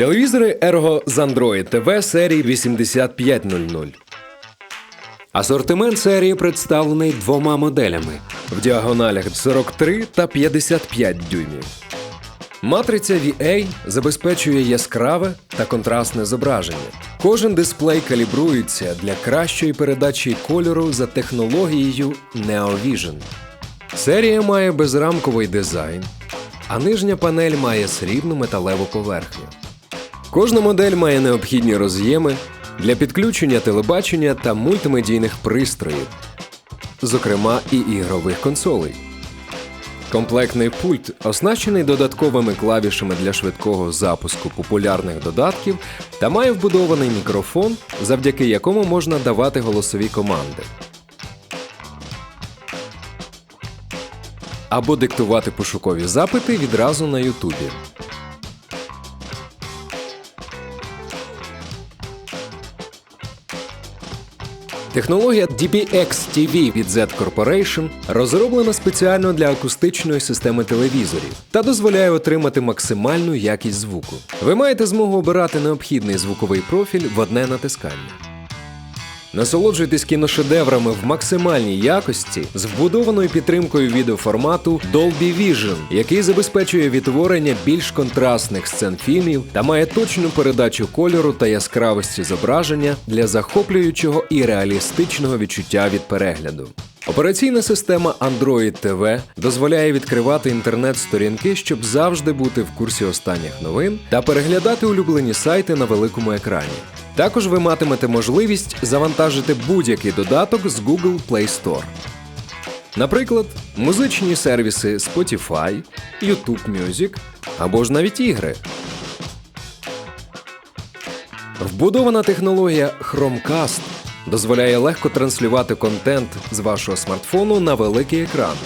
Телевізори Ergo з Android TV серії 8500. Асортимент серії представлений двома моделями в діагоналях 43 та 55 дюймів. Матриця VA забезпечує яскраве та контрастне зображення. Кожен дисплей калібрується для кращої передачі кольору за технологією NeoVision. Серія має безрамковий дизайн, а нижня панель має срібну металеву поверхню. Кожна модель має необхідні роз'єми для підключення телебачення та мультимедійних пристроїв, зокрема і ігрових консолей. Комплектний пульт оснащений додатковими клавішами для швидкого запуску популярних додатків та має вбудований мікрофон, завдяки якому можна давати голосові команди. Або диктувати пошукові запити відразу на Ютубі. Технологія DBX-TV від Z Corporation розроблена спеціально для акустичної системи телевізорів та дозволяє отримати максимальну якість звуку. Ви маєте змогу обирати необхідний звуковий профіль в одне натискання. Насолоджуйтесь кіношедеврами в максимальній якості з вбудованою підтримкою відеоформату Dolby Vision, який забезпечує відтворення більш контрастних сцен фільмів та має точну передачу кольору та яскравості зображення для захоплюючого і реалістичного відчуття від перегляду. Операційна система Android TV дозволяє відкривати інтернет-сторінки, щоб завжди бути в курсі останніх новин та переглядати улюблені сайти на великому екрані. Також ви матимете можливість завантажити будь-який додаток з Google Play Store. Наприклад, музичні сервіси Spotify, YouTube Music або ж навіть ігри. Вбудована технологія Chromecast дозволяє легко транслювати контент з вашого смартфону на великий екран.